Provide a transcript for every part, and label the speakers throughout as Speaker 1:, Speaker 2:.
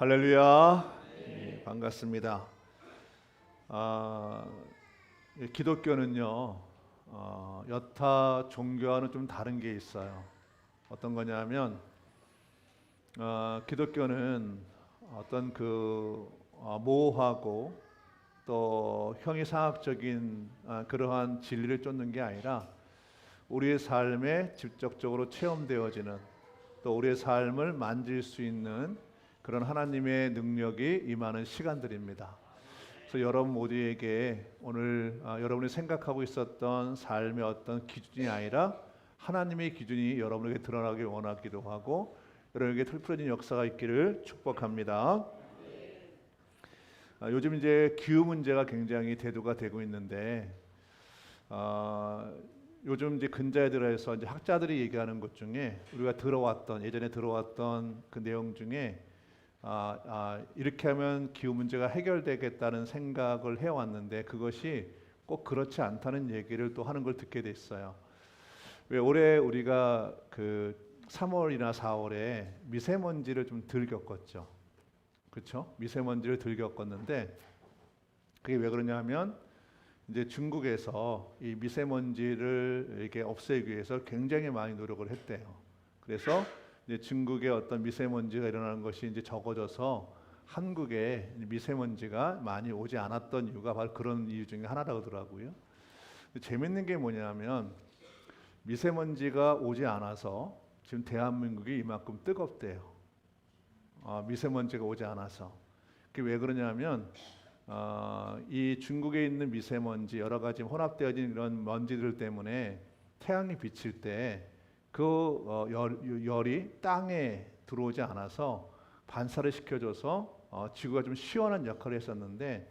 Speaker 1: 할렐루야. 예, 반갑습니다. 아, 이 기독교는요, 어, 여타 종교와는 좀 다른 게 있어요. 어떤 거냐면, 어, 기독교는 어떤 그 어, 모호하고 또 형이상학적인 아, 그러한 진리를 쫓는 게 아니라 우리의 삶에 직접적으로 체험되어지는 또 우리의 삶을 만질 수 있는 그런 하나님의 능력이 임하는 시간들입니다. 그래서 여러분 모두에게 오늘 아, 여러분이 생각하고 있었던 삶의 어떤 기준이 아니라 하나님의 기준이 여러분에게 드러나길 원하기도 하고 여러분에게 틀풀어진 역사가 있기를 축복합니다. 아, 요즘 이제 기후 문제가 굉장히 대두가 되고 있는데 아, 요즘 이제 근자애들에서 이제 학자들이 얘기하는 것 중에 우리가 들어왔던 예전에 들어왔던 그 내용 중에 아, 아, 이렇게 하면 기후 문제가 해결되겠다는 생각을 해왔는데 그것이 꼭 그렇지 않다는 얘기를 또 하는 걸 듣게 됐어요. 왜 올해 우리가 그 3월이나 4월에 미세먼지를 좀 덜 겪었죠. 그렇죠? 미세먼지를 덜 겪었는데 그게 왜 그러냐면 이제 중국에서 이 미세먼지를 이렇게 없애기 위해서 굉장히 많이 노력을 했대요. 그래서 중국의 어떤 미세먼지가 일어나는 것이 이제 적어져서 한국에 미세먼지가 많이 오지 않았던 이유가 바로 그런 이유 중에 하나라고 하더라고요. 재밌는 게 뭐냐면 미세먼지가 오지 않아서 지금 대한민국이 이만큼 뜨겁대요. 아, 미세먼지가 오지 않아서. 그게 왜 그러냐면 어, 이 중국에 있는 미세먼지 여러 가지 혼합되어진 이런 먼지들 때문에 태양이 비칠 때 그 어, 열이 땅에 들어오지 않아서 반사를 시켜줘서 어, 지구가 좀 시원한 역할을 했었는데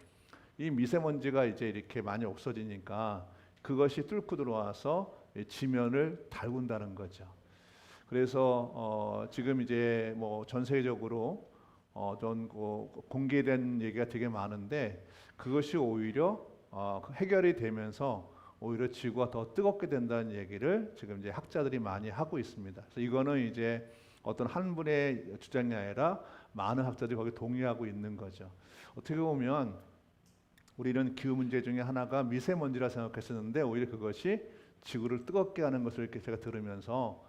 Speaker 1: 이 미세먼지가 이제 이렇게 많이 없어지니까 그것이 뚫고 들어와서 이 지면을 달군다는 거죠. 그래서 어, 지금 이제 뭐 전 세계적으로 어, 전그 공개된 얘기가 되게 많은데 그것이 오히려 어, 해결이 되면서 오히려 지구가 더 뜨겁게 된다는 얘기를 지금 이제 학자들이 많이 하고 있습니다. 그래서 이거는 이제 어떤 한 분의 주장이 아니라 많은 학자들이 거기 동의하고 있는 거죠. 어떻게 보면 우리는 기후 문제 중에 하나가 미세먼지라 생각했었는데 오히려 그것이 지구를 뜨겁게 하는 것을 이렇게 제가 들으면서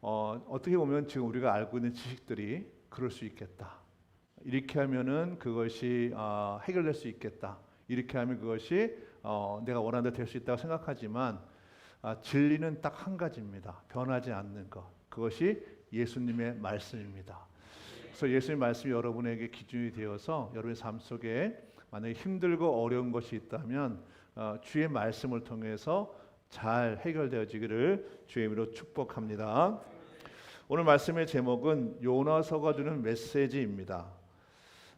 Speaker 1: 어, 어떻게 보면 지금 우리가 알고 있는 지식들이 그럴 수 있겠다. 이렇게 하면은 그것이 어, 해결될 수 있겠다. 이렇게 하면 그것이 어, 내가 원하는 대로 될 수 있다고 생각하지만 아, 진리는 딱 한 가지입니다. 변하지 않는 것. 그것이 예수님의 말씀입니다. 그래서 예수님 말씀이 여러분에게 기준이 되어서 여러분의 삶 속에 만약에 힘들고 어려운 것이 있다면 어, 주의 말씀을 통해서 잘 해결되어지기를 주의 이름으로 축복합니다. 오늘 말씀의 제목은 요나서가 주는 메시지입니다.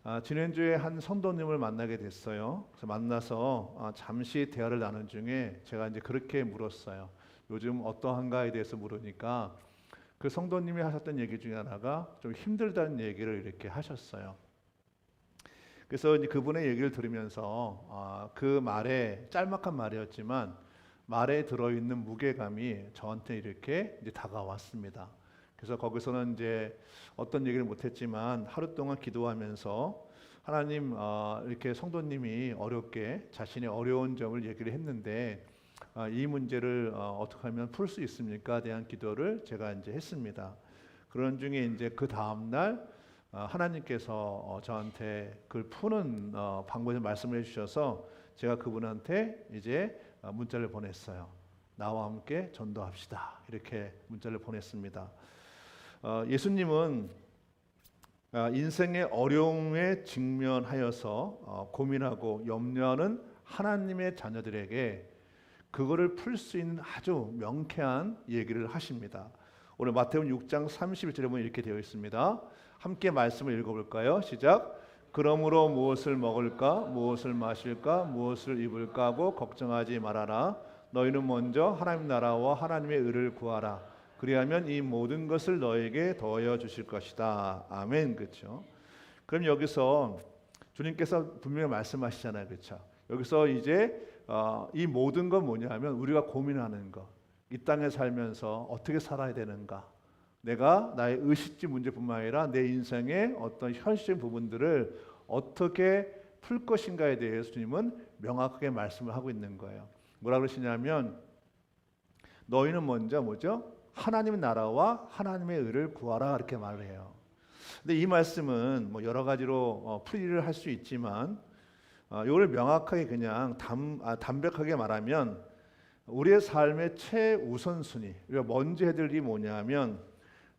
Speaker 1: 아, 지난주에 한 선도님을 만나게 됐어요. 그래서 만나서 아, 잠시 대화를 나눈 중에 제가 이제 그렇게 물었어요. 요즘 어떠한가에 대해서 물으니까 그 성도님이 하셨던 얘기 중에 하나가 좀 힘들다는 얘기를 이렇게 하셨어요. 그래서 이제 그분의 얘기를 들으면서 아, 그 말에 짤막한 말이었지만 말에 들어있는 무게감이 저한테 이렇게 이제 다가왔습니다. 그래서 거기서는 이제 어떤 얘기를 못했지만 하루 동안 기도하면서 하나님 어, 이렇게 성도님이 어렵게 자신의 어려운 점을 얘기를 했는데 어, 이 문제를 어, 어떻게 하면 풀 수 있습니까? 대한 기도를 제가 이제 했습니다. 그런 중에 이제 그 다음 날 어, 하나님께서 어, 저한테 그걸 푸는 어, 방법을 말씀을 해주셔서 제가 그분한테 이제 어, 문자를 보냈어요. 나와 함께 전도합시다. 이렇게 문자를 보냈습니다. 어, 예수님은 아, 인생의 어려움에 직면하여서 어, 고민하고 염려하는 하나님의 자녀들에게 그거를 풀 수 있는 아주 명쾌한 얘기를 하십니다. 오늘 마태복음 6장 31절에 보면 이렇게 되어 있습니다. 함께 말씀을 읽어볼까요? 시작. 그러므로 무엇을 먹을까, 무엇을 마실까, 무엇을 입을까 하고 걱정하지 말아라. 너희는 먼저 하나님 나라와 하나님의 의를 구하라. 그리하면 이 모든 것을 너에게 더하여 주실 것이다. 아멘. 그렇죠? 그럼 여기서 주님께서 분명히 말씀하시잖아요. 그렇죠? 여기서 이제 어, 이 모든 건 뭐냐 하면 우리가 고민하는 것. 이 땅에 살면서 어떻게 살아야 되는가? 내가 나의 의식지 문제뿐만 아니라 내 인생의 어떤 현실적인 부분들을 어떻게 풀 것인가에 대해서 주님은 명확하게 말씀을 하고 있는 거예요. 뭐라 그러시냐면 너희는 먼저 뭐죠? 하나님의 나라와 하나님의 의를 구하라 이렇게 말을 해요. 근데 이 말씀은 뭐 여러 가지로 어, 풀이를 할 수 있지만 어, 이걸 명확하게 그냥 담, 아, 담백하게 말하면 우리의 삶의 최우선 순위 우리가 먼저 해야 될 일이 뭐냐면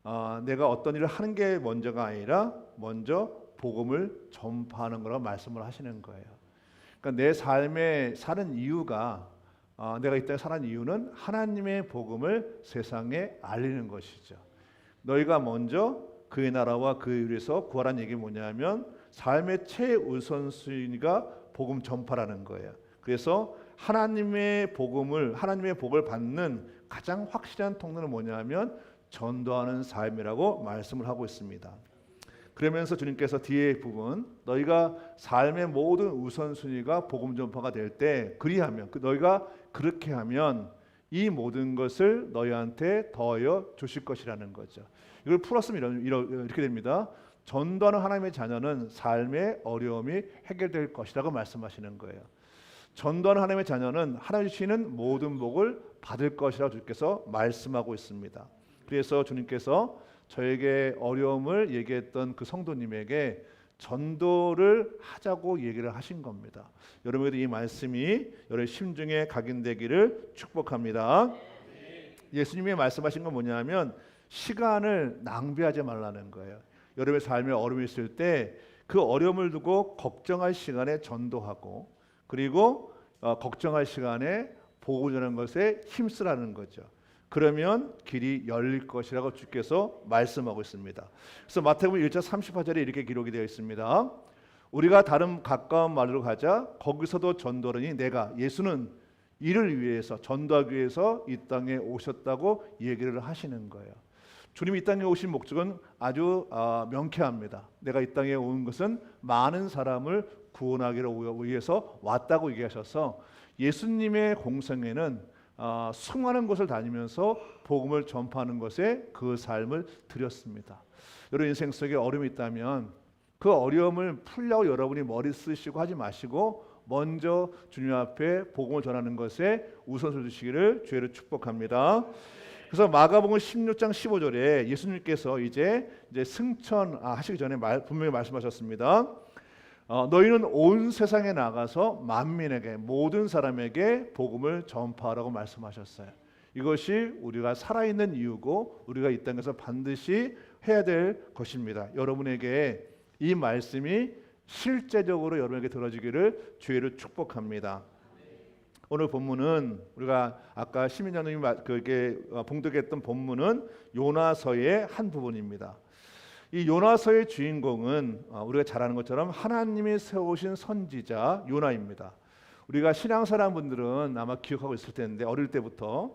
Speaker 1: 어, 내가 어떤 일을 하는 게 먼저가 아니라 먼저 복음을 전파하는 거라고 말씀을 하시는 거예요. 그러니까 내 삶에 사는 이유가 어, 내가 이 땅에 사는 이유는 하나님의 복음을 세상에 알리는 것이죠. 너희가 먼저 그의 나라와 그의 위에서 구하라는 얘기 뭐냐면 삶의 최우선순위가 복음 전파라는 거예요. 그래서 하나님의 복음을 하나님의 복을 받는 가장 확실한 통로는 뭐냐면 전도하는 삶이라고 말씀을 하고 있습니다. 그러면서 주님께서 뒤에 부분 너희가 삶의 모든 우선순위가 복음 전파가 될 때 그리하면 그 너희가 그렇게 하면 이 모든 것을 너희한테 더하여 주실 것이라는 거죠. 이걸 풀었으면 이렇게 됩니다. 전도하는 하나님의 자녀는 삶의 어려움이 해결될 것이라고 말씀하시는 거예요. 전도하는 하나님의 자녀는 하나님 주시는 모든 복을 받을 것이라고 주께서 말씀하고 있습니다. 그래서 주님께서 저에게 어려움을 얘기했던 그 성도님에게 전도를 하자고 얘기를 하신 겁니다. 여러분에게도 이 말씀이 여러분 심중에 각인되기를 축복합니다. 예수님이 말씀하신 건 뭐냐면 시간을 낭비하지 말라는 거예요. 여러분의 삶에 어려움이 있을 때 그 어려움을 두고 걱정할 시간에 전도하고 그리고 어, 걱정할 시간에 보고 전하는 것에 힘쓰라는 거죠. 그러면 길이 열릴 것이라고 주께서 말씀하고 있습니다. 그래서 마태복음 1장 38절에 이렇게 기록이 되어 있습니다. 우리가 다른 가까운 말로 가자 거기서도 전도르니 내가 예수는 이를 위해서 전도하기 위해서 이 땅에 오셨다고 얘기를 하시는 거예요. 주님이 이 땅에 오신 목적은 아주 아, 명쾌합니다. 내가 이 땅에 온 것은 많은 사람을 구원하기를 위해서 왔다고 얘기하셔서 예수님의 공생에는 아, 수많은 곳을 다니면서 복음을 전파하는 것에 그 삶을 드렸습니다. 여러분 인생 속에 어려움이 있다면 그 어려움을 풀려고 여러분이 머리 쓰시고 하지 마시고 먼저 주님 앞에 복음을 전하는 것에 우선을 주시기를 주의를 축복합니다. 그래서 마가복음 16장 15절에 예수님께서 이제 이제 승천 아, 하시기 전에 말, 분명히 말씀하셨습니다. 어, 너희는 온 세상에 나가서 만민에게 모든 사람에게 복음을 전파하라고 말씀하셨어요. 이것이 우리가 살아있는 이유고 우리가 이 땅에서 반드시 해야 될 것입니다. 여러분에게 이 말씀이 실제적으로 여러분에게 들어지기를 주의를 축복합니다. 오늘 본문은 우리가 아까 시민장님이 그게 어, 봉독했던 본문은 요나서의 한 부분입니다. 이 요나서의 주인공은 어, 우리가 잘 아는 것처럼 하나님이 세우신 선지자 요나입니다. 우리가 신앙 사람 분들은 아마 기억하고 있을 텐데 어릴 때부터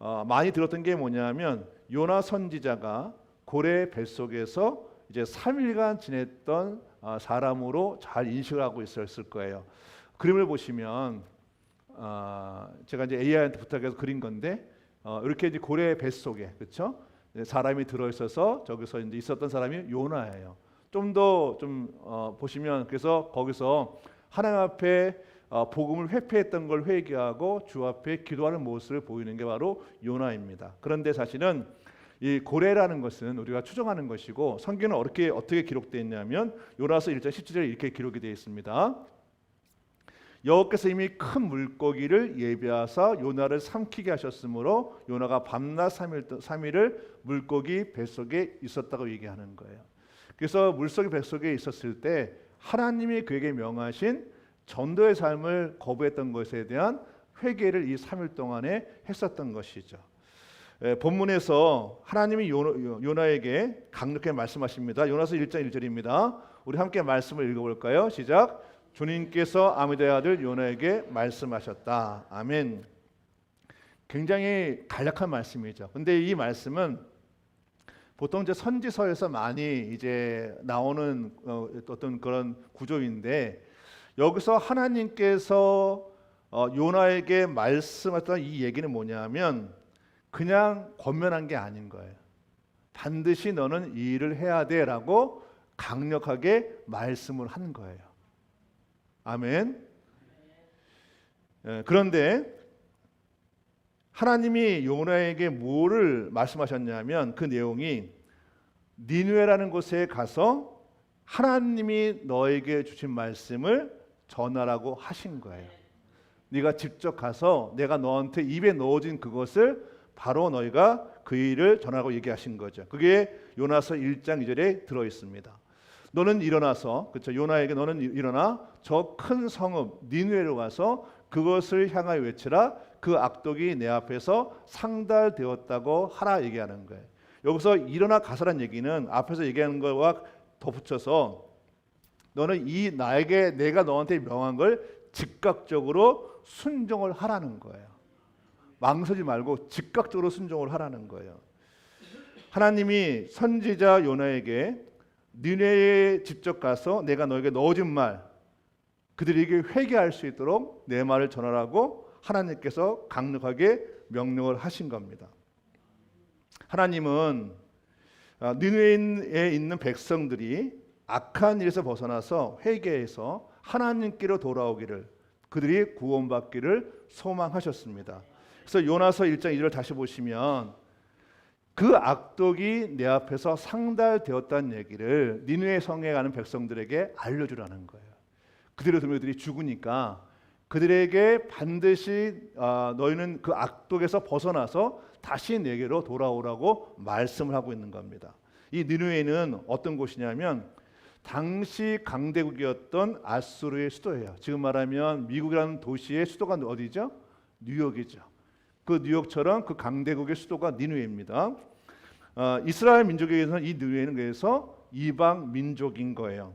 Speaker 1: 어, 많이 들었던 게 뭐냐면 요나 선지자가 고래 뱃속에서 이제 3일간 지냈던 사람으로 잘 인식을 하고 있었을 거예요. 그림을 보시면 어, 제가 이제 AI한테 부탁해서 그린 건데 어, 이렇게 이제 고래 뱃속에 그렇죠? 사람이 들어 있어서 저기서 이제 있었던 사람이 요나예요. 좀 더좀 좀, 어, 보시면 그래서 거기서 하나님 앞에 어, 복음을 회피했던 걸 회개하고 주 앞에 기도하는 모습을 보이는 게 바로 요나입니다. 그런데 사실은 이 고래라는 것은 우리가 추정하는 것이고 성경은 어떻게 어떻게 기록되어 있냐면 요나서 1장 17절에 이렇게 기록이 되어 있습니다. 여호께서 이미 큰 물고기를 예비하사 요나를 삼키게 하셨으므로 요나가 밤낮 3일, 3일을 물고기 뱃속에 있었다고 얘기하는 거예요. 그래서 물속의 뱃속에 있었을 때 하나님이 그에게 명하신 전도의 삶을 거부했던 것에 대한 회개를 이 3일 동안에 했었던 것이죠. 에, 본문에서 하나님이 요나, 에게 강력하게 말씀하십니다. 요나서 1장 1절입니다. 우리 함께 말씀을 읽어볼까요? 시작. 주님께서 아미다의 아들 요나에게 말씀하셨다. 아멘. 굉장히 간략한 말씀이죠. 근데 이 말씀은 보통 이제 선지서에서 많이 이제 나오는 어, 어떤 그런 구조인데 여기서 하나님께서 어, 요나에게 말씀하셨던 이 얘기는 뭐냐면 그냥 권면한 게 아닌 거예요. 반드시 너는 이 일을 해야 돼라고 강력하게 말씀을 하는 거예요. 아멘. 예, 그런데 하나님이 요나에게 뭐를 말씀하셨냐면 그 내용이 니누에라는 곳에 가서 하나님이 너에게 주신 말씀을 전하라고 하신 거예요. 네가 직접 가서 내가 너한테 입에 넣어진 그것을 바로 너희가 그 일을 전하고 얘기하신 거죠. 그게 요나서 1장 2절에 들어 있습니다. 너는 일어나서 그렇죠. 요나에게 너는 일어나 저 큰 성읍 니누에로 가서 그것을 향하여 외치라 그 악독이 내 앞에서 상달되었다고 하라 얘기하는 거예요. 여기서 일어나 가서란 얘기는 앞에서 얘기하는 거와 덧붙여서 너는 이 나에게 내가 너한테 명한 걸 즉각적으로 순종을 하라는 거예요. 망설이지 말고 즉각적으로 순종을 하라는 거예요. 하나님이 선지자 요나에게 니네에 직접 가서 내가 너에게 넣어준 말 그들에게 회개할 수 있도록 내 말을 전하라고 하나님께서 강력하게 명령을 하신 겁니다. 하나님은 아, 니느웨에 있는 백성들이 악한 일에서 벗어나서 회개해서 하나님께로 돌아오기를 그들이 구원받기를 소망하셨습니다. 그래서 요나서 1장 2절 다시 보시면 그 악독이 내 앞에서 상달되었다는 얘기를 니느웨 성에 가는 백성들에게 알려주라는 거예요. 그들의 도미들이 죽으니까 그들에게 반드시 아, 너희는 그 악독에서 벗어나서 다시 내게로 돌아오라고 말씀을 하고 있는 겁니다. 이 니누에는 어떤 곳이냐면 당시 강대국이었던 아수르의 수도예요. 지금 말하면 미국이라는 도시의 수도가 어디죠? 뉴욕이죠. 그 뉴욕처럼 그 강대국의 수도가 니누에입니다. 어, 이스라엘 민족에게서는 이 니누에는 그래서 이방 민족인 거예요.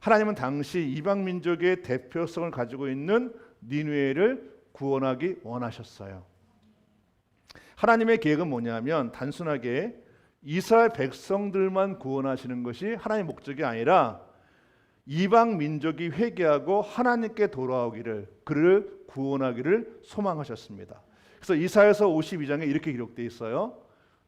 Speaker 1: 하나님은 당시 이방 민족의 대표성을 가지고 있는 니누에를 구원하기 원하셨어요. 하나님의 계획은 뭐냐면 단순하게 이스라엘 백성들만 구원하시는 것이 하나님의 목적이 아니라 이방 민족이 회개하고 하나님께 돌아오기를 그를 구원하기를 소망하셨습니다. 그래서 이사야서 52장에 이렇게 기록되어 있어요.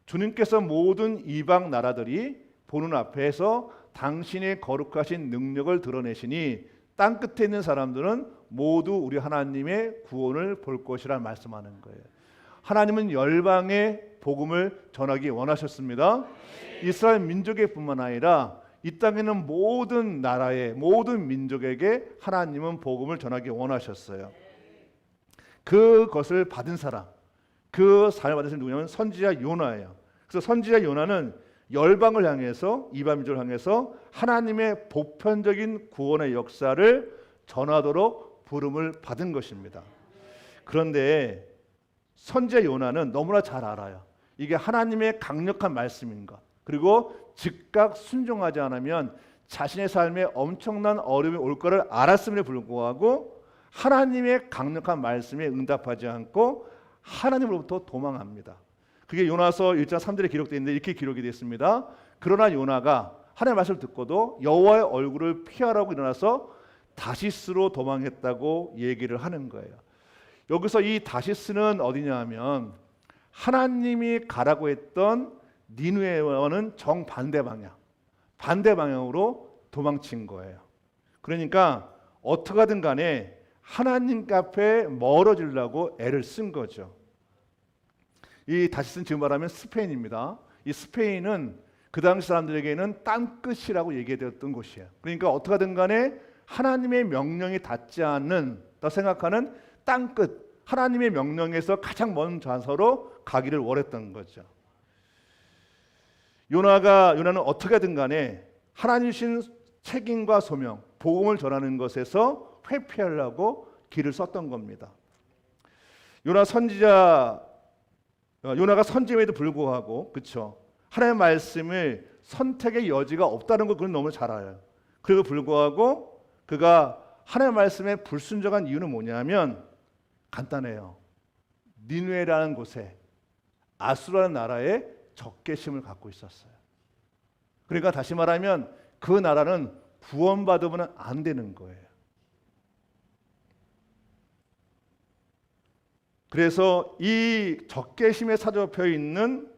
Speaker 1: 주님께서 모든 이방 나라들이 보는 앞에서 당신의 거룩하신 능력을 드러내시니 땅 끝에 있는 사람들은 모두 우리 하나님의 구원을 볼 것이라 말씀하는 거예요. 하나님은 열방의 복음을 전하기 원하셨습니다. 이스라엘 민족에뿐만 아니라 이 땅에 있는 모든 나라의 모든 민족에게 하나님은 복음을 전하기 원하셨어요. 그것을 받은 사람, 그 사람을 받은 사람이 누구냐면 선지자 요나예요. 그래서 선지자 요나는 열방을 향해서 이방 민족을 향해서 하나님의 보편적인 구원의 역사를 전하도록 부름을 받은 것입니다. 그런데 선제 요나는 너무나 잘 알아요. 이게 하나님의 강력한 말씀인 것. 그리고 즉각 순종하지 않으면 자신의 삶에 엄청난 어려움이 올 것을 알았음에도 불구하고 하나님의 강력한 말씀에 응답하지 않고 하나님으로부터 도망합니다. 그게 요나서 1장 3절에 기록되어 있는데 이렇게 기록이 되어 있습니다. 그러나 요나가 하나님의 말씀을 듣고도 여호와의 얼굴을 피하라고 일어나서 다시스로 도망했다고 얘기를 하는 거예요. 여기서 이 다시스는 어디냐 하면 하나님이 가라고 했던 니누에와는 정반대 방향, 반대 방향으로 도망친 거예요. 그러니까 어떻게든 간에 하나님 앞에 멀어지려고 애를 쓴 거죠. 이 다시스는 지금 말하면 스페인입니다. 이 스페인은 그 당시 사람들에게는 땅끝이라고 얘기되었던 곳이에요. 그러니까 어떻게든 간에 하나님의 명령이 닿지 않는 더 생각하는 땅끝 하나님의 명령에서 가장 먼 좌서로 가기를 원했던 거죠. 요나가 요나는 어떻게든 간에 하나님 신 책임과 소명, 복음을 전하는 것에서 회피하려고 길을 썼던 겁니다. 요나 선지자 요나가 선지임에도 불구하고 그렇죠. 하나님의 말씀을 선택의 여지가 없다는 걸 그는 너무 잘 알아요. 그리고 불구하고 그가 하나님의 말씀에 불순종한 이유는 뭐냐면 간단해요. 니누에라는 곳에 아수라는 나라에 적개심을 갖고 있었어요. 그러니까 다시 말하면 그 나라는 구원받으면 안 되는 거예요. 그래서 이 적개심에 사로잡혀 있는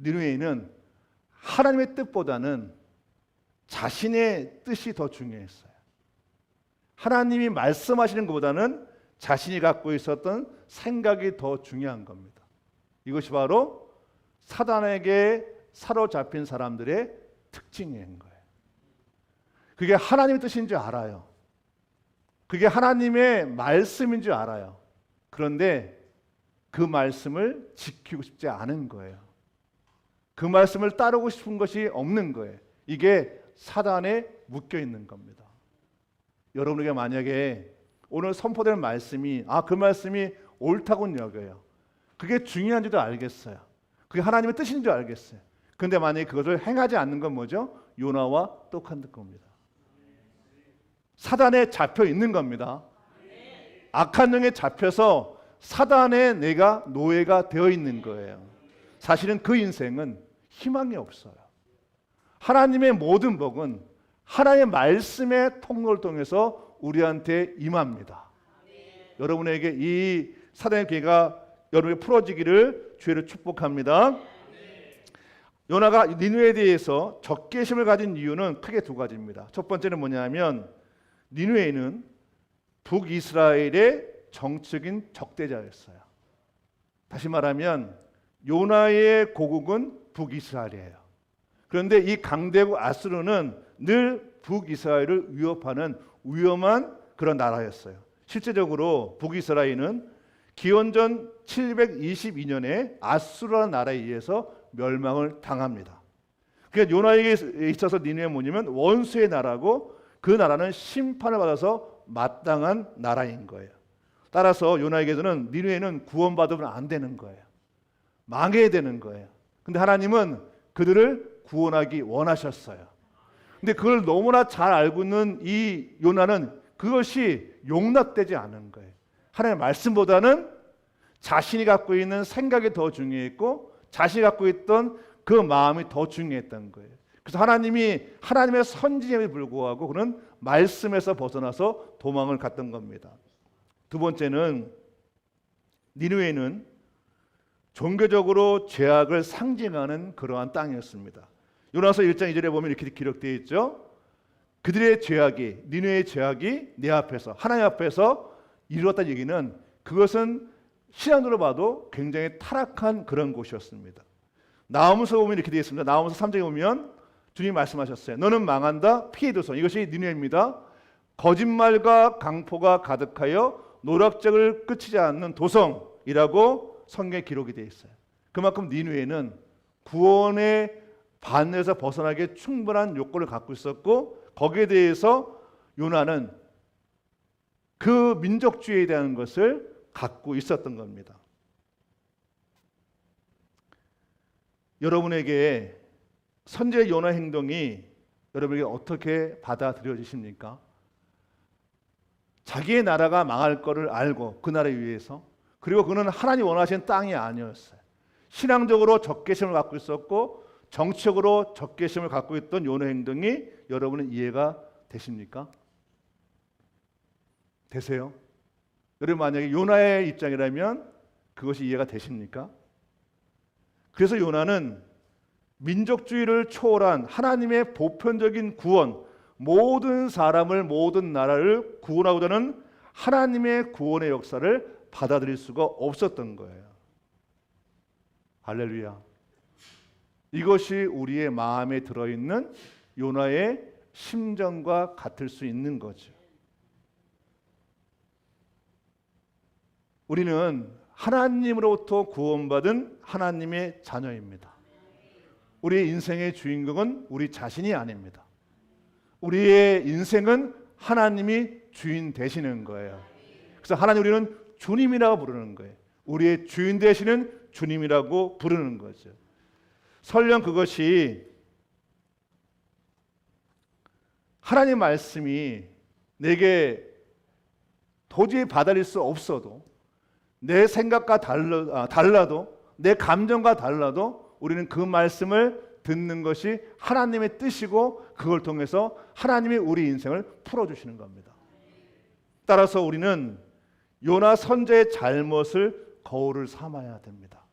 Speaker 1: 니누에는 하나님의 뜻보다는 자신의 뜻이 더 중요했어요. 하나님이 말씀하시는 것보다는 자신이 갖고 있었던 생각이 더 중요한 겁니다. 이것이 바로 사단에게 사로잡힌 사람들의 특징인 거예요. 그게 하나님의 뜻인 줄 알아요. 그게 하나님의 말씀인 줄 알아요. 그런데 그 말씀을 지키고 싶지 않은 거예요. 그 말씀을 따르고 싶은 것이 없는 거예요. 이게 사단에 묶여 있는 겁니다. 여러분에게 만약에 오늘 선포될 말씀이 아 그 말씀이 옳다고 여겨요. 그게 중요한지도 알겠어요. 그게 하나님의 뜻인 줄 알겠어요. 근데 만약에 그것을 행하지 않는 건 뭐죠? 요나와 똑같은 겁니다. 사단에 잡혀 있는 겁니다. 악한 영에 잡혀서 사단에 내가 노예가 되어 있는 거예요. 사실은 그 인생은 희망이 없어요. 하나님의 모든 복은 하나님의 말씀의 통로를 통해서 우리한테 임합니다. 여러분에게 이 사단의 기회가 여러분에게 풀어지기를 주의를 축복합니다. 요나가 니누에 대해서 적개심을 가진 이유는 크게 두 가지입니다. 첫 번째는 뭐냐면 니누에는 북이스라엘의 정적인 적대자였어요. 다시 말하면 요나의 고국은 북이스라엘이에요. 그런데 이 강대국 아수르는 늘 북이스라엘을 위협하는 위험한 그런 나라였어요. 실제적으로 북이스라엘은 기원전 722년에 아수르라는 나라에 의해서 멸망을 당합니다. 그러니까 요나에게 있어서 니누에 뭐냐면 원수의 나라고 그 나라는 심판을 받아서 마땅한 나라인 거예요. 따라서 요나에게서는 니누에는 구원받으면 안 되는 거예요. 망해야 되는 거예요. 근데 하나님은 그들을 구원하기 원하셨어요. 근데 그걸 너무나 잘 알고 있는 이 요나는 그것이 용납되지 않은 거예요. 하나님의 말씀보다는 자신이 갖고 있는 생각이 더 중요했고 자신이 갖고 있던 그 마음이 더 중요했던 거예요. 그래서 하나님이 하나님의 선지임에 불구하고 그는 말씀에서 벗어나서 도망을 갔던 겁니다. 두 번째는 니누에는 종교적으로 죄악을 상징하는 그러한 땅이었습니다. 요나서 1장 2절에 보면 이렇게 기록되어 있죠. 그들의 죄악이 니누의 죄악이 내 앞에서 하나님 앞에서 이루었다는 얘기는 그것은 신앙으로 봐도 굉장히 타락한 그런 곳이었습니다. 나무서 보면 이렇게 되어 있습니다. 나무서 3장에 보면 주님 말씀하셨어요. 너는 망한다 피해도서 이것이 니누입니다. 거짓말과 강포가 가득하여 노략적을 끝이지 않는 도성이라고 성경에 기록이 되어 있어요. 그만큼 니누에는 구원의 반에서 벗어나게 충분한 요건을 갖고 있었고 거기에 대해서 요나는 그 민족주의에 대한 것을 갖고 있었던 겁니다. 여러분에게 선제 요나 행동이 여러분에게 어떻게 받아들여지십니까? 자기의 나라가 망할 것을 알고 그 나라에 위해서 그리고 그는 하나님 원하시는 땅이 아니었어요. 신앙적으로 적개심을 갖고 있었고 정치적으로 적개심을 갖고 있던 요나 행동이 여러분은 이해가 되십니까? 되세요? 여러분 만약에 요나의 입장이라면 그것이 이해가 되십니까? 그래서 요나는 민족주의를 초월한 하나님의 보편적인 구원, 모든 사람을 모든 나라를 구원하고자 하는 하나님의 구원의 역사를 받아들일 수가 없었던 거예요. 할렐루야. 이것이 우리의 마음에 들어 있는 요나의 심정과 같을 수 있는 거죠. 우리는 하나님으로부터 구원받은 하나님의 자녀입니다. 우리의 인생의 주인공은 우리 자신이 아닙니다. 우리의 인생은 하나님이 주인 되시는 거예요. 그래서 하나님 우리는 주님이라고 부르는 거예요. 우리의 주인 되시는 주님이라고 부르는 거죠. 설령 그것이 하나님 말씀이 내게 도저히 받아들일 수 없어도 내 생각과 달라, 아, 달라도 내 감정과 달라도 우리는 그 말씀을 듣는 것이 하나님의 뜻이고 그걸 통해서 하나님이 우리 인생을 풀어 주시는 겁니다. 따라서 우리는 요나 선제의 잘못을 거울을 삼아야 됩니다.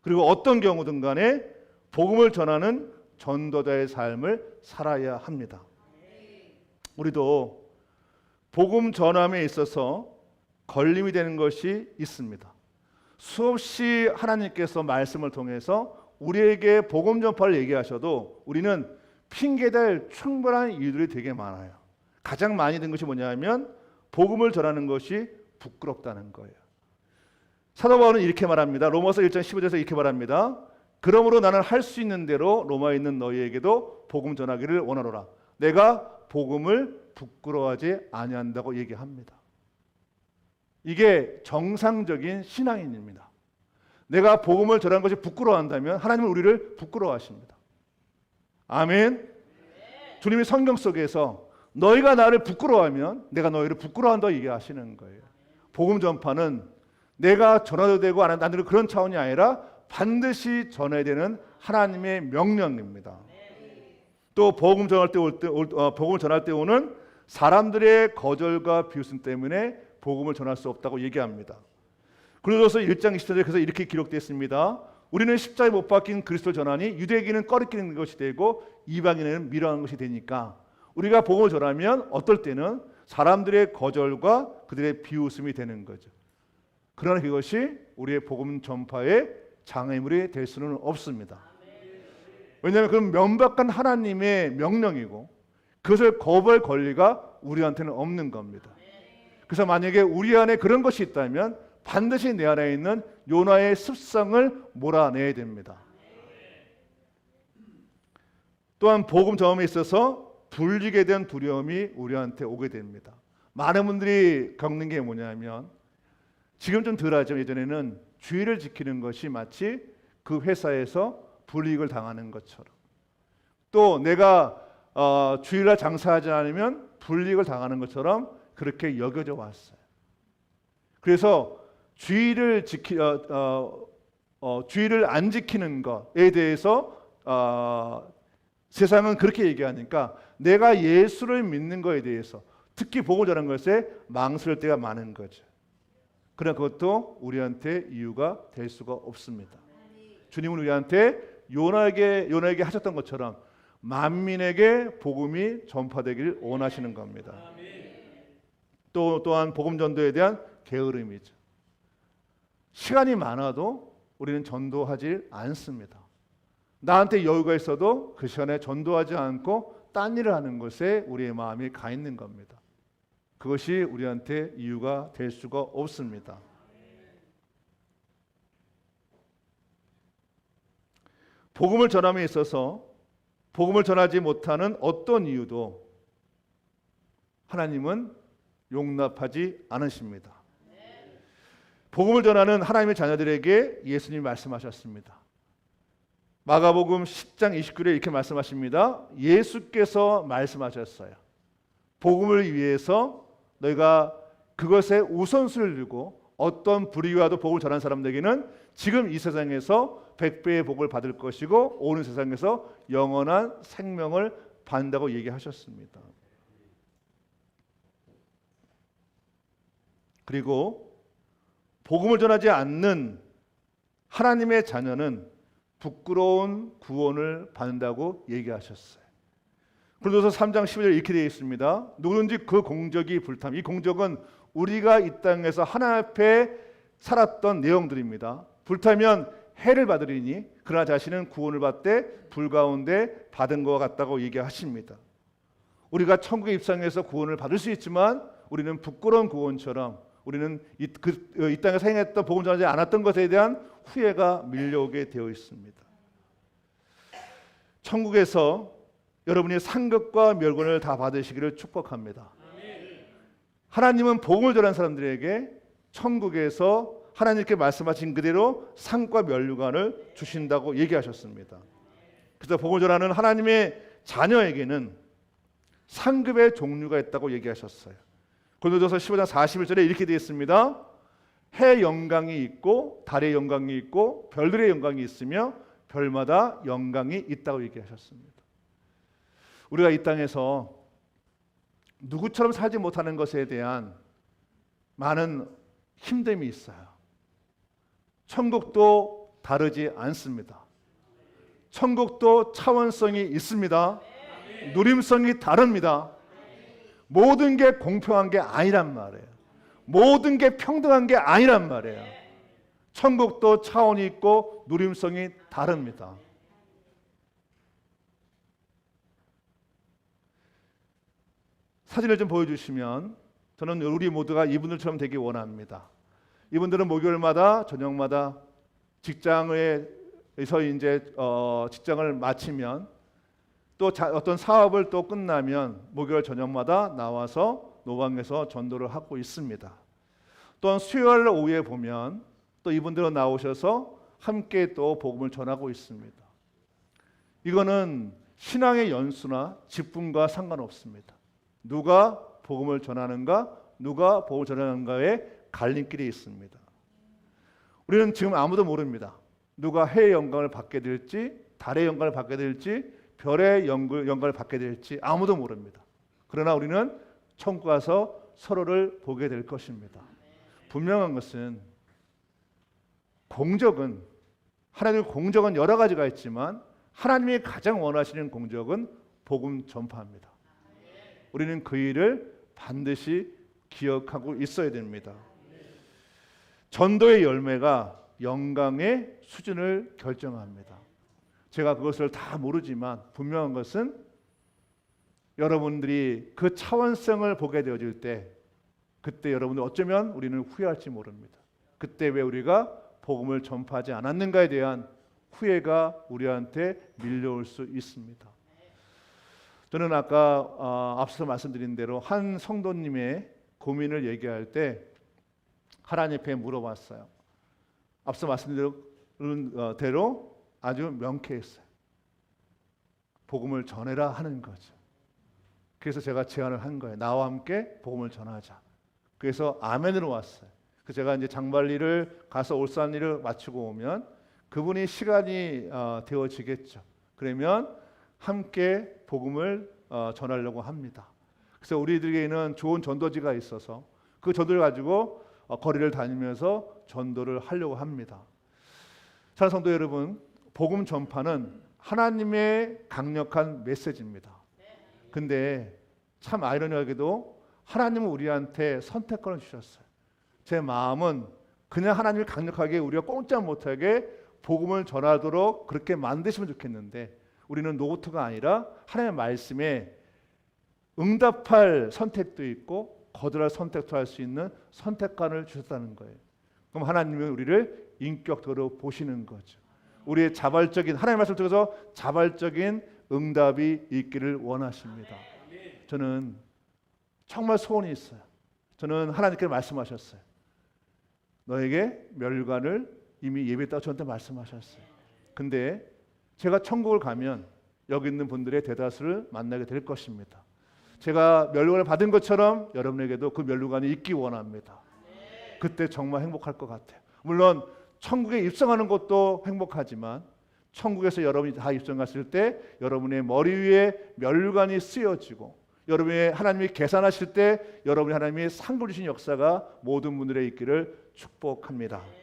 Speaker 1: 그리고 어떤 경우든 간에 복음을 전하는 전도자의 삶을 살아야 합니다. 우리도 복음 전함에 있어서 걸림이 되는 것이 있습니다. 수없이 하나님께서 말씀을 통해서 우리에게 복음 전파를 얘기하셔도 우리는 핑계댈 충분한 이유들이 되게 많아요. 가장 많이 든 것이 뭐냐면 복음을 전하는 것이 부끄럽다는 거예요. 사도 바울은 이렇게 말합니다. 로마서 1장 15절에서 이렇게 말합니다. 그러므로 나는 할 수 있는 대로 로마에 있는 너희에게도 복음 전하기를 원하노라. 내가 복음을 부끄러워하지 아니한다고 얘기합니다. 이게 정상적인 신앙인입니다. 내가 복음을 전한 것이 부끄러워한다면 하나님은 우리를 부끄러워하십니다. 아멘. 주님이 성경 속에서 너희가 나를 부끄러워하면 내가 너희를 부끄러워한다 얘기하시는 거예요. 복음 전파는 내가 전화도 되고 안 한다는 그런 차원이 아니라 반드시 전해야 되는 하나님의 명령입니다. 또 복음 전할 때올때 어, 복음을 전할 때 오는 사람들의 거절과 비웃음 때문에 복음을 전할 수 없다고 얘기합니다. 그러서 1장 20절에 그래서 이렇게 기록되어 있습니다. 우리는 십자에 못 박힌 그리스도 전하니 유대인은 꺼리끼는 것이 되고 이방인은 미워하는 것이 되니까 우리가 복음을 전하면 어떨 때는 사람들의 거절과 그들의 비웃음이 되는 거죠. 그러나 그것이 우리의 복음 전파의 장애물이 될 수는 없습니다. 왜냐하면 그건 명백한 하나님의 명령이고 그것을 거부할 권리가 우리한테는 없는 겁니다. 그래서 만약에 우리 안에 그런 것이 있다면 반드시 내 안에 있는 요나의 습성을 몰아내야 됩니다. 또한 복음 전함에 있어서 불리게 된 두려움이 우리한테 오게 됩니다. 많은 분들이 겪는 게 뭐냐면 지금 좀 덜하죠. 예전에는 주의를 지키는 것이 마치 그 회사에서 불이익을 당하는 것처럼 또 내가 어, 주일날 장사하지 않으면 불이익을 당하는 것처럼 그렇게 여겨져 왔어요. 그래서 주의를 지키 어, 어, 어, 주의를 안 지키는 것에 대해서 어, 세상은 그렇게 얘기하니까 내가 예수를 믿는 것에 대해서 특히 복을 전한 것에 망설일 때가 많은 거죠. 그러나 그것도 우리한테 이유가 될 수가 없습니다. 주님은 우리한테 요나에게 요나에게 하셨던 것처럼 만민에게 복음이 전파되기를 원하시는 겁니다. 또 또한 복음 전도에 대한 게으름이죠. 시간이 많아도 우리는 전도하지 않습니다. 나한테 여유가 있어도 그 시간에 전도하지 않고 딴 일을 하는 것에 우리의 마음이 가 있는 겁니다. 그것이 우리한테 이유가 될 수가 없습니다. 복음을 전함에 있어서 복음을 전하지 못하는 어떤 이유도 하나님은 용납하지 않으십니다. 복음을 전하는 하나님의 자녀들에게 예수님이 말씀하셨습니다. 마가복음 10장 29절에 이렇게 말씀하십니다. 예수께서 말씀하셨어요. 복음을 위해서 너희가 그것에 우선순위를 두고 어떤 불의와도 복을 전한 사람들에게는 지금 이 세상에서 백배의 복을 받을 것이고 오는 세상에서 영원한 생명을 받는다고 얘기하셨습니다. 그리고 복음을 전하지 않는 하나님의 자녀는 부끄러운 구원을 받는다고 얘기하셨어요. 그런도서 3장 11절 이렇게 되어 있습니다. 누구든지 그 공적이 불탐. 이 공적은 우리가 이 땅에서 하나 앞에 살았던 내용들입니다. 불타면 해를 받으리니 그러나 자신은 구원을 받되 불 가운데 받은 것 같다고 얘기하십니다. 우리가 천국에 입성해서 구원을 받을 수 있지만 우리는 부끄러운 구원처럼 우리는 이, 그, 이 땅에서 행했던 복음 전하지 않았던 것에 대한 후회가 밀려오게 되어 있습니다. 천국에서 여러분이 상급과 멸관을 다 받으시기를 축복합니다. 하나님은 복음을 전한 사람들에게 천국에서 하나님께 말씀하신 그대로 상과 멸류관을 주신다고 얘기하셨습니다. 그래서 복음을 전하는 하나님의 자녀에게는 상급의 종류가 있다고 얘기하셨어요. 고린도서 15장 41절에 이렇게 되어 있습니다. 해 영광이 있고 달의 영광이 있고 별들의 영광이 있으며 별마다 영광이 있다고 얘기하셨습니다. 우리가 이 땅에서 누구처럼 살지 못하는 것에 대한 많은 힘듦이 있어요. 천국도 다르지 않습니다. 천국도 차원성이 있습니다. 누림성이 다릅니다. 모든 게 공평한 게 아니란 말이에요. 모든 게 평등한 게 아니란 말이에요. 천국도 차원이 있고 누림성이 다릅니다. 사진을 좀 보여주시면 저는 우리 모두가 이분들처럼 되기 원합니다. 이분들은 목요일마다 저녁마다 직장에서 이제 어, 직장을 마치면 또 자, 어떤 사업을 또 끝나면 목요일 저녁마다 나와서 노방에서 전도를 하고 있습니다. 또한 수요일 오후에 보면 또 이분들은 나오셔서 함께 또 복음을 전하고 있습니다. 이거는 신앙의 연수나 직분과 상관없습니다. 누가 복음을 전하는가, 누가 복음을 전하는가의 갈림길이 있습니다. 우리는 지금 아무도 모릅니다. 누가 해의 영광을 받게 될지, 달의 영광을 받게 될지, 별의 영광- 영광을 받게 될지 아무도 모릅니다. 그러나 우리는 천국 가서 서로를 보게 될 것입니다. 분명한 것은 공적은 하나님의 공적은 여러 가지가 있지만 하나님이 가장 원하시는 공적은 복음 전파입니다. 우리는 그 일을 반드시 기억하고 있어야 됩니다. 전도의 열매가 영광의 수준을 결정합니다. 제가 그것을 다 모르지만 분명한 것은 여러분들이 그 차원성을 보게 되어질 때 그때 여러분들 어쩌면 우리는 후회할지 모릅니다. 그때 왜 우리가 복음을 전파하지 않았는가에 대한 후회가 우리한테 밀려올 수 있습니다. 저는 아까 어, 앞서 말씀드린 대로 한 성도님의 고민을 얘기할 때 하나님 앞에 물어봤어요. 앞서 말씀드린 어, 대로 아주 명쾌했어요. 복음을 전해라 하는 거죠. 그래서 제가 제안을 한 거예요. 나와 함께 복음을 전하자. 그래서 아멘으로 왔어요. 그 제가 이제 장발리를 가서 올산 일을 마치고 오면 그분이 시간이 어, 되어지겠죠. 그러면 함께 복음을 어, 전하려고 합니다. 그래서 우리들에게는 좋은 전도지가 있어서 그 전도를 가지고 어, 거리를 다니면서 전도를 하려고 합니다. 사랑 성도 여러분, 복음 전파는 하나님의 강력한 메시지입니다. 근데 참 아이러니하게도 하나님은 우리한테 선택권을 주셨어요. 제 마음은 그냥 하나님을 강력하게 우리가 꼼짝 못하게 복음을 전하도록 그렇게 만드시면 좋겠는데 우리는 노트가 아니라 하나님의 말씀에 응답할 선택도 있고 거절할 선택도 할 수 있는 선택관을 주셨다는 거예요. 그럼 하나님은 우리를 인격적으로 보시는 거죠. 우리의 자발적인 하나님의 말씀을 통해서 자발적인 응답이 있기를 원하십니다. 저는 정말 소원이 있어요. 저는 하나님께 말씀하셨어요. 너에게 멸관을 이미 예배했다고 저한테 말씀하셨어요. 근데 제가 천국을 가면 여기 있는 분들의 대다수를 만나게 될 것입니다. 제가 멸관을 받은 것처럼 여러분에게도 그 멸관이 있기 원합니다. 그때 정말 행복할 것 같아요. 물론 천국에 입성하는 것도 행복하지만 천국에서 여러분이 다 입성했을 때 여러분의 머리 위에 멸관이 쓰여지고 여러분의 하나님이 계산하실 때 여러분이 하나님이 상급 주신 역사가 모든 분들의 있기를 축복합니다.